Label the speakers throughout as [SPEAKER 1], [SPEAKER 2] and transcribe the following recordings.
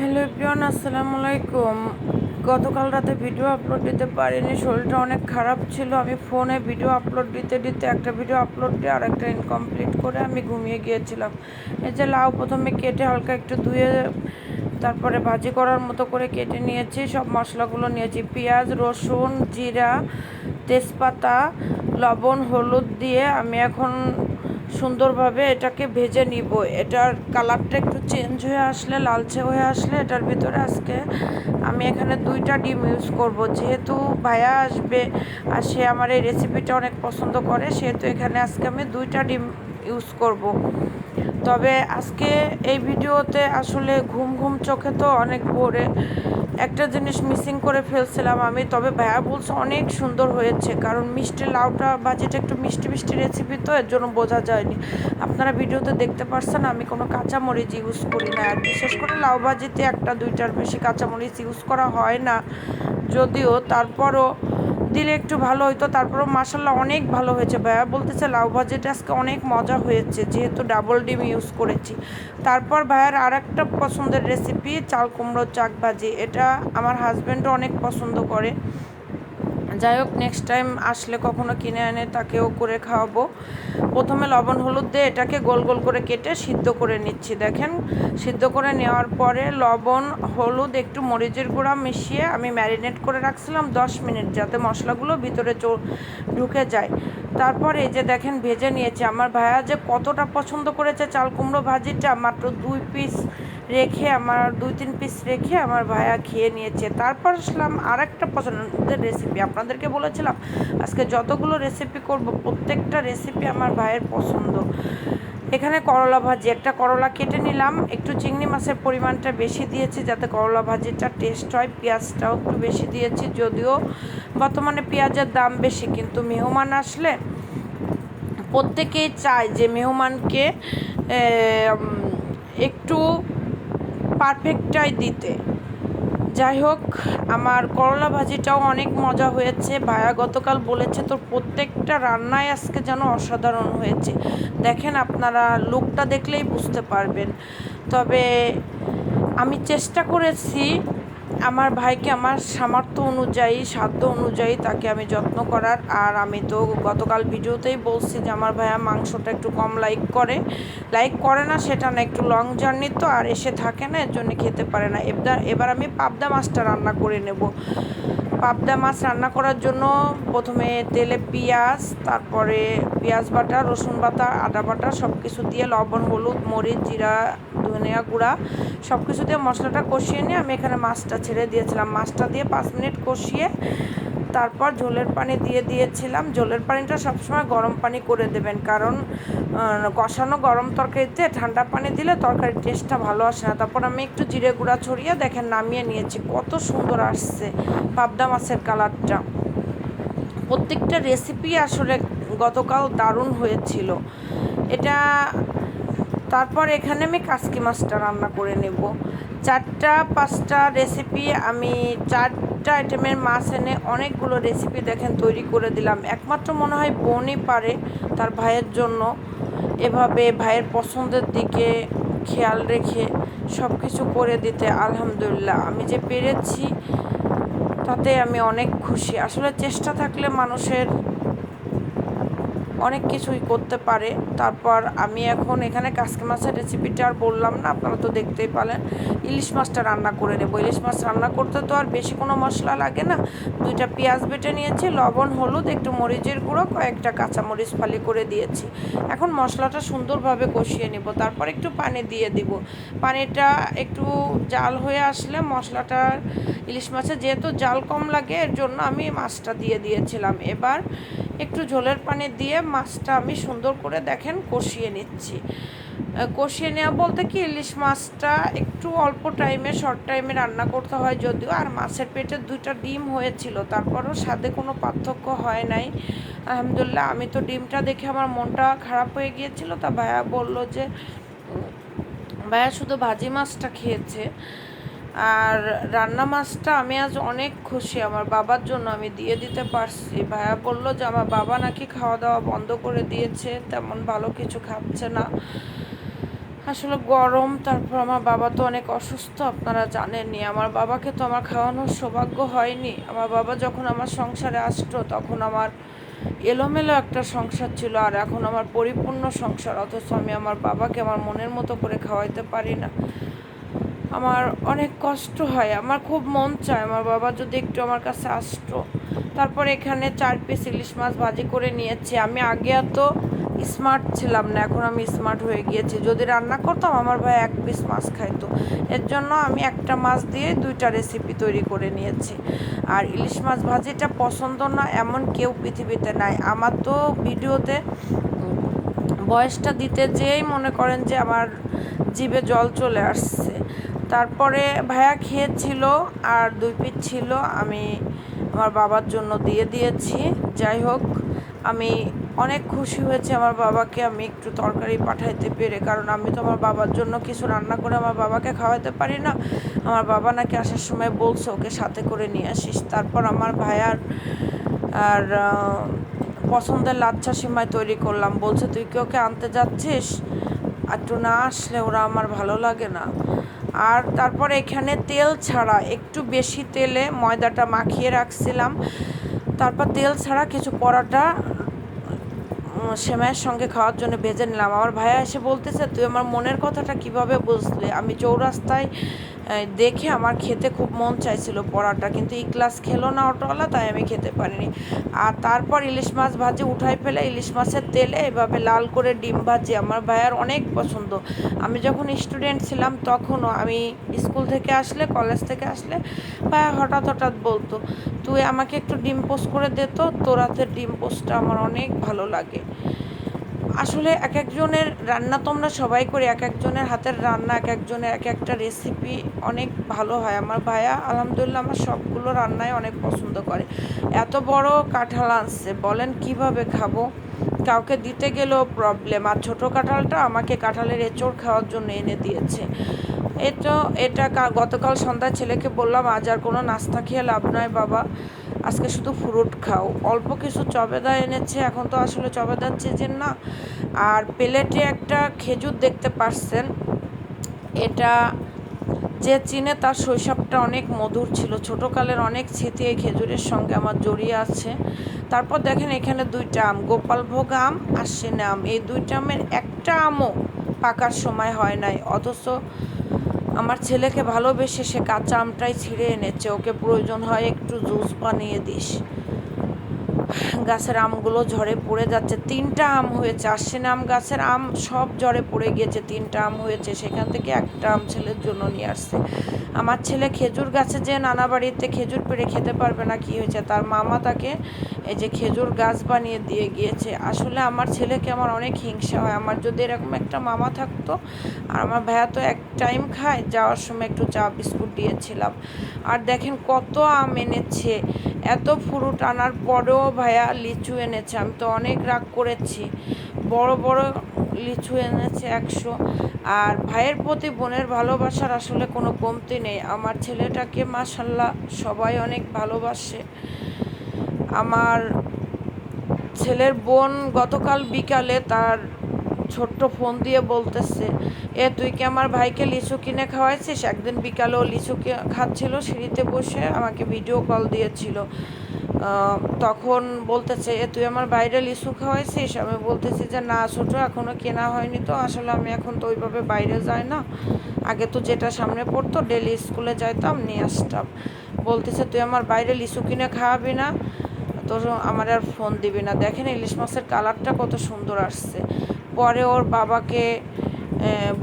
[SPEAKER 1] Hello প্রিয়ন আসসালামু আলাইকুম। গতকাল রাতে ভিডিও আপলোড দিতে পারিনি, শরীরটা অনেক খারাপ ছিল। আমি ফোনে ভিডিও আপলোড দিতে দিতে একটা ভিডিও আপলোড দিয়ে আর একটা ইনকমপ্লিট করে আমি ঘুমিয়ে গিয়েছিলাম। এই যে লাউ প্রথমে কেটে হালকা একটু ধুয়ে, তারপরে ভাজি করার মতো করে কেটে নিয়েছি। সব মশলাগুলো নিয়েছি। পেঁয়াজ, রসুন, জিরা, তেজপাতা, লবণ, হলুদ দিয়ে আমি এখন সুন্দরভাবে এটাকে ভেজে নিব। এটার কালারটা একটু চেঞ্জ হয়ে আসলে, লালচে হয়ে আসলে এটার ভিতরে আজকে আমি এখানে দুইটা ডিম ইউজ করব। যেহেতু ভাইয়া আসবে আর সে আমার এই রেসিপিটা অনেক পছন্দ করে, সেহেতু এখানে আজকে আমি দুইটা ডিম ইউজ করব। তবে আজকে এই ভিডিওতে আসলে ঘুম ঘুম চোখে তো অনেক ভোরে একটা জিনিস মিসিং করে ফেলছিলাম আমি। তবে ভাইয়া বলছে অনেক সুন্দর হয়েছে, কারণ মিষ্টি লাউটা ভাজিটা একটু মিষ্টি মিষ্টি রেসিপি তো এর জন্য বোঝা যায়নি। আপনারা ভিডিওতে দেখতে পারছেন, আমি কোনো কাঁচামরিচ ইউজ করি না। আর বিশেষ করে লাউ ভাজিতে একটা, দুইটার বেশি কাঁচামরিচ ইউজ করা হয় না। যদিও তারপরও দিলে একটু ভালো হইতো, তারপরও মাসাল্লাহ অনেক ভালো হয়েছে। ভাইয়া বলতেছে লাউ ভাজিটা আজকে অনেক মজা হয়েছে, যেহেতু ডাবল ডিম ইউজ করেছি। তারপর ভাইয়ার আর একটা পছন্দের রেসিপি চাল কুমড়ো চাক ভাজি। এটা আমার হাজব্যান্ডও অনেক পছন্দ করে। যাই হোক নেক্সট টাইম আসলে কখনো কিনে এনে তাকেও করে খাওয়াবো। প্রথমে লবণ হলুদ দিয়ে এটাকে গোল গোল করে কেটে সিদ্ধ করে নিচ্ছি। দেখেন, সিদ্ধ করে নেওয়ার পরে লবণ, হলুদ, একটু মরিচের গুঁড়া মিশিয়ে আমি ম্যারিনেট করে রাখছিলাম দশ মিনিট, যাতে মশলাগুলো ভিতরে ঢুকে যায়। তারপর এই যে দেখেন, ভেজে নিয়েছি। আমার ভাইয়া যে কতটা পছন্দ করেছে চাল কুমড়ো ভাজিটা, মাত্র দুই পিস রেখে আমার, দুই, তিন পিস রেখে আমার ভাইয়া খেয়ে নিয়েছে। তারপর আসলাম আর একটা পছন্দের রেসিপি আপনাদেরকে বলেছিলাম, আজকে যতগুলো রেসিপি করব, প্রত্যেকটা রেসিপি আমার ভাইয়ের পছন্দ। এখানে করলা ভাজি, একটা করলা কেটে নিলাম। একটু চিংড়ি মাছের পরিমাণটা বেশি দিয়েছি যাতে করলা ভাজিটা টেস্ট হয়, পেঁয়াজটাও একটু বেশি দিয়েছি। যদিও বর্তমানে পেঁয়াজের দাম বেশি, কিন্তু মেহমান আসলে প্রত্যেকেই চায় যে মেহমানকে একটু পারফেক্টটাই দিতে। যাই হোক, আমার করলা ভাজিটাও অনেক মজা হয়েছে। ভায়া গতকাল বলেছে, তোর প্রত্যেকটা রান্নায় আজকে যেন অসাধারণ হয়েছে। দেখেন আপনারা, লুকটা দেখলেই বুঝতে পারবেন। তবে আমি চেষ্টা করেছি আমার ভাইকে আমার সামর্থ্য অনুযায়ী, সাধ্য অনুযায়ী তাকে আমি যত্ন করার। আর আমি তো গতকাল ভিডিওতেই বলছি যে আমার ভাইয়া মাংসটা একটু কম লাইক করে। লাইক করে না, সেটা না, একটু লং জার্নি তো, আর এসে থাকে না, এর জন্য খেতে পারে না। এবার এবার আমি পাবদা মাছটা রান্না করে নেব। পাবদা মাছ রান্না করার জন্য প্রথমে তেলে পেঁয়াজ, তারপরে পেঁয়াজ বাটা, রসুন বাটা, আদা বাটা সব কিছু দিয়ে লবণ, হলুদ, মরিচ, জিরা, ধনিয়া গুঁড়া সব কিছু দিয়ে মশলাটা কষিয়ে নিয়ে আমি এখানে মাছটা ছেড়ে দিয়েছিলাম। মাছটা দিয়ে পাঁচ মিনিট কষিয়ে তারপর ঝোলের পানি দিয়ে দিয়েছিলাম। ঝোলের পানিটা সবসময় গরম পানি করে দেবেন। কারণ কষানো গরম তরকারিতে ঠান্ডা পানি দিলে তরকারির টেস্টটা ভালো আসে না। তারপর আমি একটু জিরে গুঁড়া ছড়িয়ে দেখেন নামিয়ে নিয়েছি। কত সুন্দর আসছে পাবদা মাছের কালারটা। প্রত্যেকটা রেসিপি আসলে গতকাল দারুণ হয়েছিল। এটা তারপর এখানে আমি কাসকি মাছটা রান্না করে নেব। চারটা, পাঁচটা রেসিপি আমি চারটা আইটেমের মাছ এনে অনেকগুলো রেসিপি দেখেন তৈরি করে দিলাম। একমাত্র মনে হয় বোনই পারে তার ভাইয়ের জন্য। এভাবে ভাইয়ের পছন্দের দিকে খেয়াল রেখে সব কিছু করে দিতে আলহামদুলিল্লাহ। আমি যে পেরেছি, তাতে আমি অনেক খুশি। আসলে চেষ্টা থাকলে মানুষের অনেক কিছুই করতে পারে। তারপর আমি এখন এখানে কাসকি মাছের রেসিপিটা আর বললাম না, আপনারা তো দেখতেই পালেন। ইলিশ মাছটা রান্না করে নেব। ইলিশ মাছ রান্না করতে তো আর বেশি কোনো মশলা লাগে না। দুইটা পেঁয়াজ বেটে নিয়েছি, লবণ, হলুদ, একটু মরিচের গুঁড়ো, কয়েকটা কাঁচামরিচ ফালি করে দিয়েছি। এখন মশলাটা সুন্দরভাবে কষিয়ে নেব। তারপর একটু পানি দিয়ে দিব। পানিটা একটু জাল হয়ে আসলে মশলাটা, ইলিশ মাছে যেহেতু জাল কম লাগে, এর জন্য আমি মাছটা দিয়ে দিয়েছিলাম। এবার একটু ঝোলের পানি দিয়ে মাছটা আমি সুন্দর করে দেখেন কষিয়ে নিচ্ছি। কষিয়ে নেওয়া বলতে কি, ইলিশ মাছটা একটু অল্প টাইমে শর্ট টাইমে রান্না করতে হয় যদিও, আর মাছের পেটে দুইটা ডিম হয়েছিল, তারপরও স্বাদে কোনো পার্থক্য হয় নাই। আলহামদুলিল্লাহ, আমি তো ডিমটা দেখে আমার মনটা খারাপ হয়ে গিয়েছিল। তা ভায়া বলল যে ভায়া শুধু ভাজি মাছটা খেয়েছে। আর রান্না মাছটা আমি আজ অনেক খুশি, আমার বাবার জন্য আমি দিয়ে দিতে পারছি। ভাইয়া বলল যে আমার বাবা নাকি খাওয়া দাওয়া বন্ধ করে দিয়েছে, তেমন ভালো কিছু খাচ্ছে না। আসলে গরম, তারপর আমার বাবা তো অনেক অসুস্থ, আপনারা জানেননি আমার বাবাকে তো আমার খাওয়ানোর সৌভাগ্য হয়নি। আমার বাবা যখন আমার সংসারে আসতো, তখন আমার এলোমেলো একটা সংসার ছিল, আর এখন আমার পরিপূর্ণ সংসার, অথচ আমি আমার বাবাকে আমার মনের মতো করে খাওয়াইতে পারি না। আমার অনেক কষ্ট হয়, আমার খুব মন চায়। আমার বাবা যদি একটু আমার কাছে আসতো। তারপর এখানে চার পিস ইলিশ মাছ ভাজি করে নিয়েছি। আমি আগে এত স্মার্ট ছিলাম না, এখন আমি স্মার্ট হয়ে গিয়েছি। যদি রান্না করতাম, আমার ভাই এক পিস মাছ খাইতো। এর জন্য আমি একটা মাছ দিয়ে দুইটা রেসিপি তৈরি করে নিয়েছি। আর ইলিশ মাছ ভাজিটা পছন্দ না, এমন কেউ পৃথিবীতে নাই। আমার তো ভিডিওতে বয়সটা দিতে যেই মনে করেন যে আমার জিভে জল চলে আসছে। তারপরে ভাইয়া খেয়েছিল আর দুই পিস ছিল, আমি আমার বাবার জন্য দিয়ে দিয়েছি। যাই হোক, আমি অনেক খুশি হয়েছে আমার বাবাকে, আমি একটু তরকারি পাঠাইতে পেরে, কারণ আমি তো আমার বাবার জন্য কিছু রান্না করে আমার বাবাকে খাওয়াতে পারি না। আমার বাবা নাকি আসার সময় বলছে, ওকে সাথে করে নিয়ে আসিস। তারপর আমার ভাইয়ার আর পছন্দের লাচ্ছা সিমাই তৈরি করলাম। বলছে, তুই কি ওকে আনতে যাচ্ছিস? একটু না আসলে ওরা আমার ভালো লাগে না। আর তারপর এখানে তেল ছাড়া একটু বেশি তেলে ময়দাটা মাখিয়ে রাখছিলাম। তারপর তেল ছাড়া কিছু পরোটা সেমাইয়ের সঙ্গে খাওয়ার জন্য ভেজে নিলাম। আমার ভাইয়া এসে বলতেছে, তুই আমার মনের কথাটা কীভাবে বুঝলে? আমি চৌরাস্তায় দেখে আমার খেতে খুব মন চাইছিল পরাটা, কিন্তু এই ক্লাস খেলো না অটোওয়ালা, তাই আমি খেতে পারিনি। আর তারপর ইলিশ মাছ ভাজি উঠাই ফেলে, ইলিশ মাছের তেলে এভাবে লাল করে ডিম ভাজি আমার ভাইয়ার অনেক পছন্দ। আমি যখন স্টুডেন্ট ছিলাম তখনও আমি স্কুল থেকে আসলে, কলেজ থেকে আসলে ভাইয়া হঠাৎ হঠাৎ বলতো, তুই আমাকে একটু ডিম পোস্ট করে দে তো তোর হাতের ডিম পোস্টটা আমার অনেক ভালো লাগে। আসলে এক একজনের রান্না তো আমরা সবাই করি, এক একজনের হাতের রান্না, এক একজনের এক একটা রেসিপি অনেক ভালো হয়। আমার ভাইয়া আলহামদুলিল্লাহ আমার সবগুলো রান্নাই অনেক পছন্দ করে। এত বড় কাঁঠাল আনছে, বলেন কীভাবে খাব? কাউকে দিতে গেলেও প্রবলেম আর ছোটো কাঁঠালটা আমাকে কাঁঠালের এঁচড় খাওয়ার জন্য এনে দিয়েছে। এটা এটা গতকাল সন্ধ্যায় ছেলেকে বললাম, আজ আর কোনো নাস্তা খেয়ে লাভ নয় বাবা। আজকে শুধু ফ্রুট খাও। অল্প কিছু চবেদা এনেছে, এখন তো আসলে চবেদার সিজন না। আর প্লেটে একটা খেজুর দেখতে পারছেন। এটা যে চিনে তার শৈশবটা অনেক মধুর ছিল। ছোটোকালের অনেক স্মৃতি এই খেজুরের সঙ্গে আমার জড়িয়ে আছে। তারপর দেখেন এখানে দুইটা আম, গোপালভোগ আম আর সেনে আম। এই দুইটা আমের একটা আমও পাকার সময় হয় নাই। অথচ আমার ছেলেকে ভালোবেসে সে কাঁচা আমটাই ছিঁড়ে এনেছে। ওকে প্রয়োজন হয় একটু জুস বানিয়ে দিস। গাছের আমগুলো ঝড়ে পড়ে যাচ্ছে। তিনটা আম হয়েছে, আশ্বিন আম, গাছের আম সব ঝড়ে পড়ে গিয়েছে। তিনটা আম হয়েছে, সেখান থেকে একটা আম ছেলের জন্য নিয়ে আসছে। আমার ছেলে খেজুর গাছে যে নানা বাড়িতে খেজুর পেড়ে খেতে পারবে না, কি হয়েছে? তার মামা তাকে এই যে খেজুর গাছ বানিয়ে দিয়ে গিয়েছে। আসলে আমার ছেলেকে আমার অনেক হিংসা হয়। আমার যদি এরকম একটা মামা থাকতো, আর আমার ভাইয়া তো এক টাইম খায়, যাওয়ার সময় একটু চা, বিস্কুট দিয়েছিলাম। আর দেখেন কত আম এনেছে, এত ফুরুট আনার পরেও ভাইয়া লিচু এনেছে, আমি তো অনেক রাগ করেছি। বড় বড় লিচু এনেছে একশো। আর ভাইয়ের প্রতি বোনের ভালোবাসার আসলে কোনো কমতি নেই। আমার ছেলেটাকে মাসাল্লাহ সবাই অনেক ভালোবাসে। আমার ছেলের বোন গতকাল বিকালে তার ছোট্ট ফোন দিয়ে বলতেছে, এ, তুই কি আমার ভাইকে লিচু কিনে খাওয়াইছিস? একদিন বিকালেও লিচু খাচ্ছিল সিঁড়িতে বসে আমাকে ভিডিও কল দিয়েছিল। তখন বলতেছে, এ, তুই আমার বাইরে লিচু খাওয়াইছিস? আমি বলতেছি যে, না ছোটো এখনও কেনা হয়নি তো। আসলে আমি এখন তো ওইভাবে বাইরে যাই না। আগে তো যেটা সামনে পড়তো ডেলি স্কুলে যাইতাম, নিয়ে আসতাম। বলতেছে, তুই আমার বাইরে লিচু কিনে খাওয়াবি না? তোর আমার আর ফোন দিবি না। দেখেন ইলিশ মাছের কালারটা কত সুন্দর আসছে। পরে ওর বাবাকে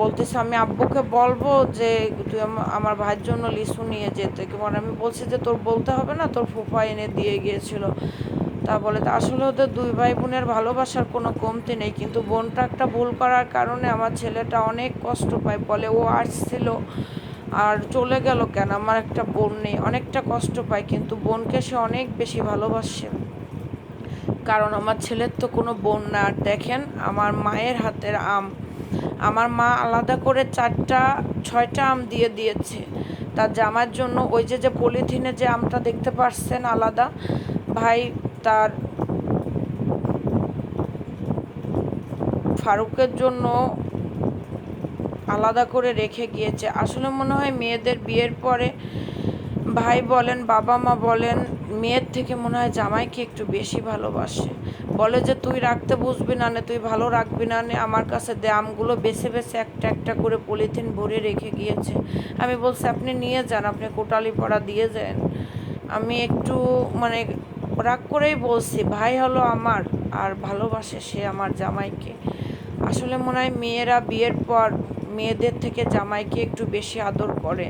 [SPEAKER 1] বলতেছে, আমি আব্বুকে বলব যে, তুই আমার ভাইয়ের জন্য লিচু নিয়ে যেতে। মানে আমি বলছি যে, তোর বলতে হবে না, তোর ফুফা এনে দিয়ে গিয়েছিল। তা বলে আসলে ওদের দুই ভাই বোনের ভালোবাসার কোনো কমতি নেই, কিন্তু বোনটা একটা ভুল করার কারণে আমার ছেলেটা অনেক কষ্ট পায়। বলে, ও আসছিল আর চলে গেল কেন? আমার একটা বোন নেই। অনেকটা কষ্ট পায়, কিন্তু বোনকে সে অনেক বেশি ভালোবাসে। কারণ আমার ছেলের তো কোনো বোন না। আর দেখেন, আমার মায়ের হাতের আম। আমার মা আলাদা করে চারটা, ছয়টা আম দিয়ে দিয়েছে। তার জামার জন্য ওই যে যে পলিথিনে যে আমটা দেখতে পাচ্ছেন আলাদা। ভাই তার ফারুকের জন্য আলাদা করে রেখে গিয়েছে। আসলে মনে হয় মেয়েদের বিয়ের পরে ভাই বলেন, বাবা মা বলেন, মেয়ের থেকে মনে হয় জামাইকে একটু বেশি ভালোবাসে। বলে যে, তুই রাখতে বুঝবি না, নে, তুই ভালো রাখবি না, নে, আমার কাছে দে। আমগুলো বেছে বেছে একটা একটা করে পলিথিন ভরে রেখে গিয়েছে। আমি বলছি, আপনি নিয়ে যান, আপনি কোটালি পড়া দিয়ে যান। আমি একটু মানে রাগ করেই বলছি, ভাই হলো আমার, আর ভালোবাসে সে আমার জামাইকে। আসলে মনে হয় মেয়েরা বিয়ের পর মেয়েদের থেকে জামাইকে একটু বেশি আদর করে।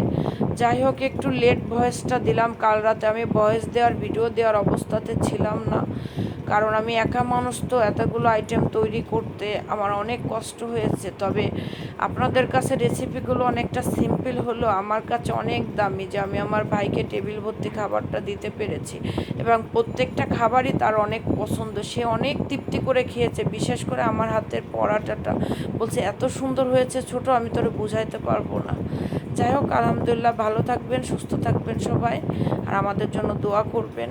[SPEAKER 1] যাই হোক, একটু লেট ভয়েসটা দিলাম। কাল রাতে আমি ভয়েস দেওয়ার ভিডিও দেওয়ার অবস্থাতে ছিলাম না। কারণ আমি একা মানুষ তো এতগুলো আইটেম তৈরি করতে আমার অনেক কষ্ট হয়েছে। তবে আপনাদের কাছে রেসিপিগুলো অনেকটা সিম্পল হলো, আমার কাছে অনেক দামি যে আমি আমার ভাইকে টেবিল ভর্তি খাবারটা দিতে পেরেছি এবং প্রত্যেকটা খাবারই তার অনেক পছন্দ। সে অনেক তৃপ্তি করে খেয়েছে, বিশেষ করে আমার হাতের পরাটাটা। বলছে, এত সুন্দর হয়েছে ছোট, আমি তোরে বুঝাইতে পারব না। যাই হোক, আলহামদুলিল্লাহ, ভালো থাকবেন, সুস্থ থাকবেন সবাই। আর আমাদের জন্য দোয়া করবেন।